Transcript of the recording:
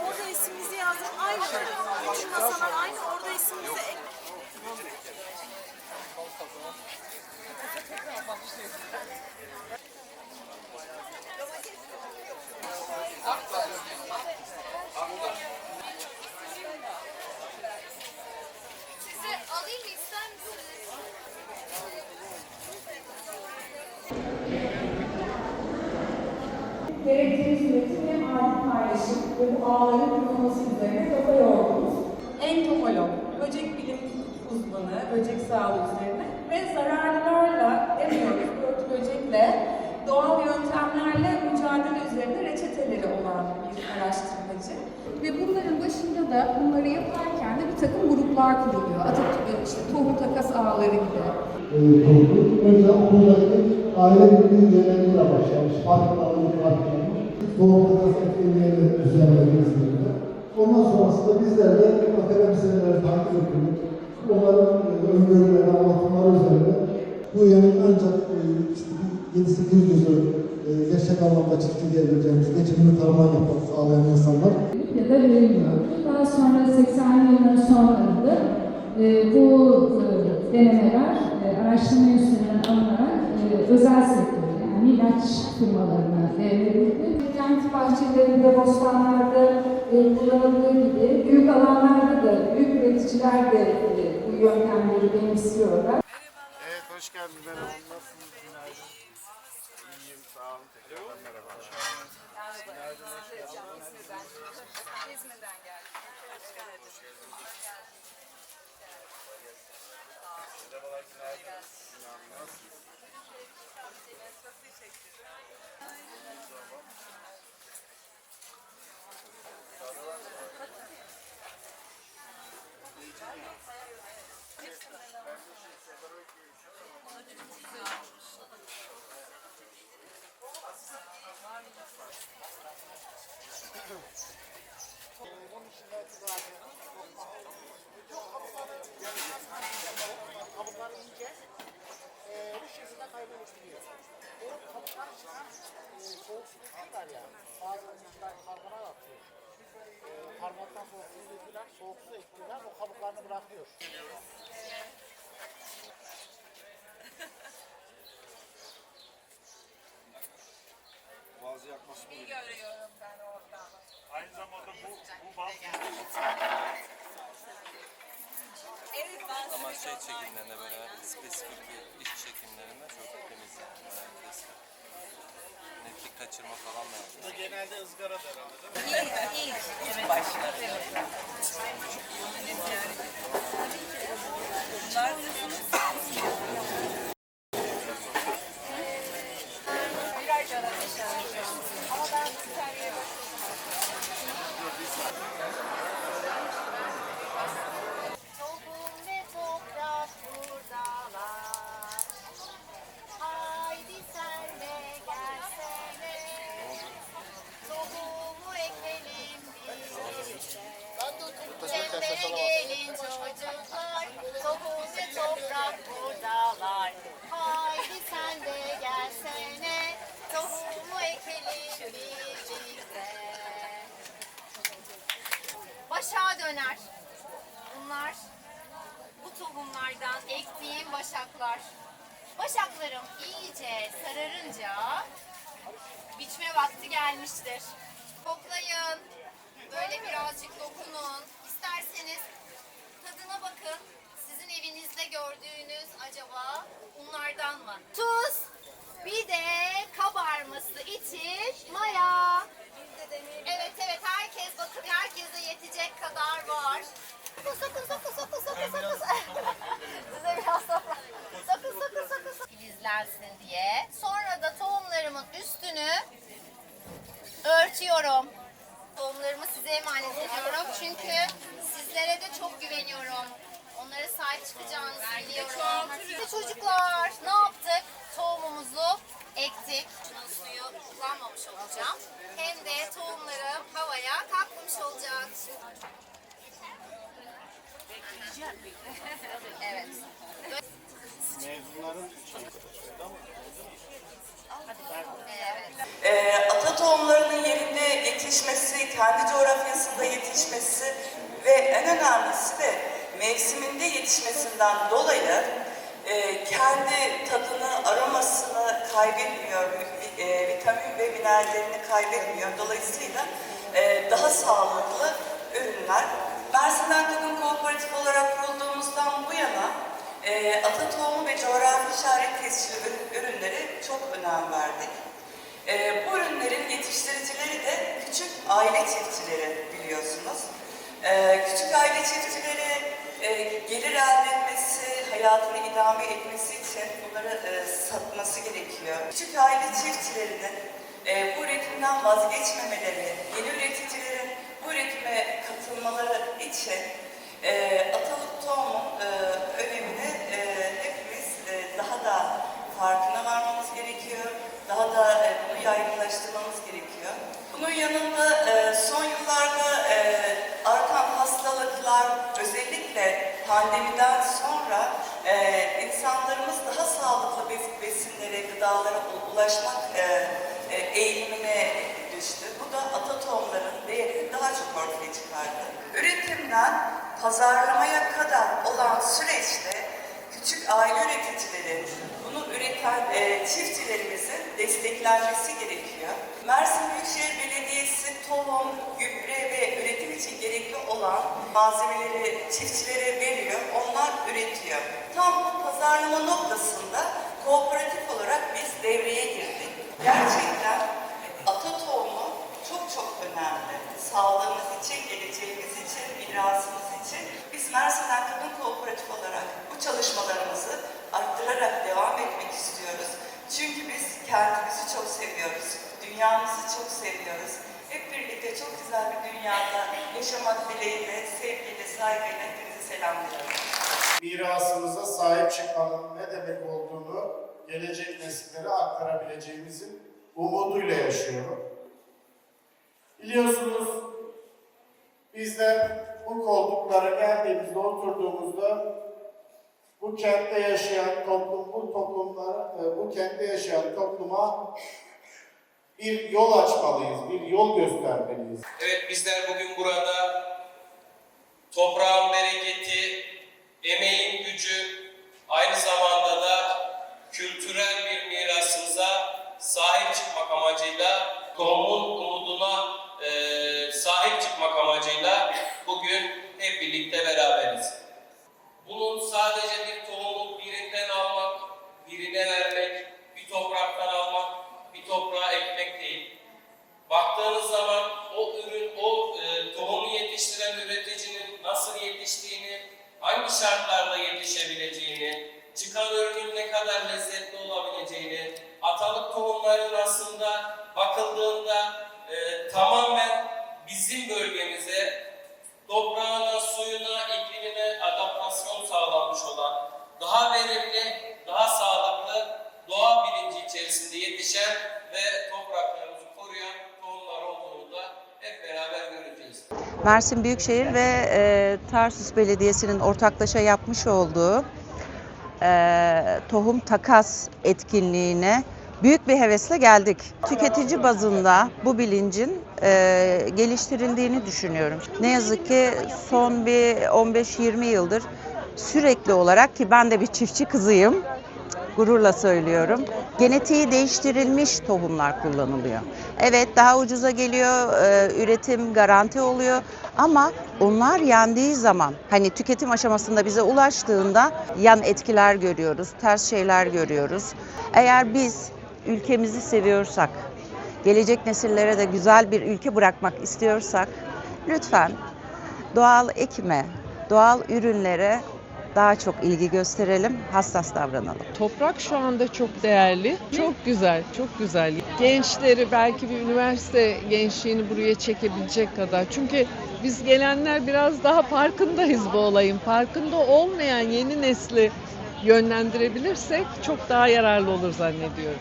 Orada ismimizi yazdık. Aynı. Bütün masalar aynı. Orada ismimizi ek. Size alayım mı ister misiniz? gerektiğiniz üretim hem paylaşım ve bu ağların kurulması üzerine kafa yordunuz. Entomolog, böcek bilim uzmanı, böcek sağlığı üzerine ve zararlılarla demiyoruz, böcekle doğal yöntemlerle mücadele üzerine reçeteleri olan bir araştırmacı. Ve bunların başında da bunları yaparken de bir takım gruplar kuruluyor. Atatürk, işte tohum takas ağları gibi. e, kurdu. Önce okuldaki aile birliği üyeleriyle başlamış. Farkındalığı farklanmış. Doğum takas etkinliğini düzenledi İzmir'de. Ondan sonrasında bizler de akademisyenleri takip ettik. Onların e, öngörüleri, anlatımları üzerine bu yılın ancak e, işte bir 7-8 yüzü e, gerçek anlamda çiftçiliğe vereceğimiz geçimini tarıma yapmak sağlayan insanlar ya da verilmiyordu. Daha sonra 80'li yılların sonlarında e, bu e, denemeler e, araştırma üstünden alınarak e, özel sektöre yani ilaç firmalarına devredildi. Kent bahçelerinde, bostanlarda e, kullanıldığı gibi büyük alanlarda da büyük üreticiler de e, bu yöntemleri benimsiyorlar. Evet hoş geldiniz merhaba. Nasılsınız? Günaydın. İyiyim sağ olun. Tekrardan merhaba. Günaydın. hoş geldiniz. İzmir'den geldim. Hoş geldiniz. Merhabalar. Günaydın. Nasılsınız? Kabukları ince. E, bu şekilde kaybolabiliyor. O kabuklar çıkan e, soğuk su döküyorlar ya. Bazı öğrenciler karbonat atıyor. E, karbonattan soğuk su döküyorlar. Soğuk su ekliyorlar. O kabuklarını bırakıyor. Boğazı yakması mı? Görüyorum ben oradan. Aynı zamanda bu, bu bant Ama şey çekimlerinde böyle spesifik bir iş çekimlerinde çok temiz yani. Netlik kaçırma falan da yapmıyor. Bu genelde ızgarada herhalde değil mi? İlk, ilk. Evet. Başlar. Evet. Bunlar toprak buradalar. Haydi sen de gelsene. Tohumu ekelim birlikte. Başa döner. Bunlar bu tohumlardan ektiğim başaklar. Başaklarım iyice sararınca biçme vakti gelmiştir. Koklayın. Böyle birazcık dokunun. İsterseniz tadına bakın. Evinizde gördüğünüz acaba unlardan mı? Tuz. Bir de kabarması için maya. Evet evet herkes bakın herkese yetecek kadar var. Sakın sakın sakın sakın sakın sakın. Size biraz sonra. Sakın sakın sakın sakın. Filizlensin diye. Sonra da tohumlarımın üstünü örtüyorum. Tohumlarımı size emanet ediyorum çünkü sizlere de çok güveniyorum. Onlara sahip çıkacağınızı biliyorum. Şimdi çocuklar ne yaptık? Tohumumuzu ektik. Suyu kullanmamış olacağım. Hem de tohumlarım havaya kalkmış olacak. evet. Ee, ata tohumlarının yerinde yetişmesi, kendi coğrafyasında yetişmesi ve en önemlisi de mevsiminde yetişmesinden dolayı e, kendi tadını, aromasını kaybetmiyor, e, vitamin ve minerallerini kaybetmiyor. Dolayısıyla e, daha sağlıklı ürünler. Mersin'den Kadın Kooperatif olarak kurulduğumuzdan bu yana e, ata tohumu ve coğrafi işaret tescilli ürün- ürünlere çok önem verdik. E, bu ürünlerin yetiştiricileri de küçük aile çiftçileri biliyorsunuz. E, küçük aile çiftçileri e, gelir elde etmesi, hayatını idame etmesi için bunları e, satması gerekiyor. Küçük aile çiftçilerinin e, bu üretimden vazgeçmemeleri, yeni üreticilerin bu üretime katılmaları için e, atalık tohumun e, önemini e, hepimiz e, daha da farkına varmamız gerekiyor. Daha da e, bunu yaygınlaştırmamız gerekiyor. Bunun yanında e, son yıllarda e, artan hastalıklar özellikle pandemiden sonra e, insanlarımız daha sağlıklı bes- besinlere, gıdalara ulaşmak e, e, eğilimine düştü. Bu da ata tohumların değerini daha çok ortaya çıkardı. Üretimden pazarlamaya kadar olan süreçte küçük aile üreticileri, bunu üreten e, çiftçilerimizin desteklenmesi gerekiyor. Mersin Büyükşehir Belediyesi tohum, gübre ve için gerekli olan malzemeleri çiftçilere veriyor, onlar üretiyor. Tam bu pazarlama noktasında kooperatif olarak biz devreye girdik. Gerçekten ata tohumu çok çok önemli. Sağlığımız için, geleceğimiz için, mirasımız için. Biz Mersin'den Kadın Kooperatif olarak bu çalışmalarımızı Çok güzel bir dünyada yaşamak dileğiyle, sevgiyle, saygıyla hepinizi selamlıyorum. mirasımıza sahip çıkmanın ne demek olduğunu gelecek nesillere aktarabileceğimizin umuduyla yaşıyorum. Biliyorsunuz bizler bu koltuklara geldiğimizde oturduğumuzda bu kentte yaşayan toplum, bu toplumlara, e, bu kentte yaşayan topluma bir yol açmalıyız, bir yol göstermeliyiz. Evet bizler bugün burada toprağın bereketi, emeğin gücü, aynı zamanda da kültürel bir mirasımıza sahip çıkmak amacıyla, tohumun bakıldığında e, tamamen bizim bölgemize, toprağına, suyuna, iklimine adaptasyon sağlanmış olan, daha verimli, daha sağlıklı, doğa bilinci içerisinde yetişen ve topraklarımızı koruyan tohumlar olduğunu da hep beraber göreceğiz. Mersin Büyükşehir ve e, Tarsus Belediyesi'nin ortaklaşa yapmış olduğu e, tohum takas etkinliğine büyük bir hevesle geldik. Tüketici bazında bu bilincin e, geliştirildiğini düşünüyorum. Ne yazık ki son bir 15-20 yıldır sürekli olarak ki ben de bir çiftçi kızıyım, gururla söylüyorum. Genetiği değiştirilmiş tohumlar kullanılıyor. Evet daha ucuza geliyor, e, üretim garanti oluyor ama onlar yendiği zaman hani tüketim aşamasında bize ulaştığında yan etkiler görüyoruz, ters şeyler görüyoruz. Eğer biz ülkemizi seviyorsak, gelecek nesillere de güzel bir ülke bırakmak istiyorsak lütfen doğal ekime, doğal ürünlere daha çok ilgi gösterelim, hassas davranalım. Toprak şu anda çok değerli, çok güzel, çok güzel. Gençleri belki bir üniversite gençliğini buraya çekebilecek kadar. Çünkü biz gelenler biraz daha farkındayız bu olayın. Farkında olmayan yeni nesli yönlendirebilirsek çok daha yararlı olur zannediyorum.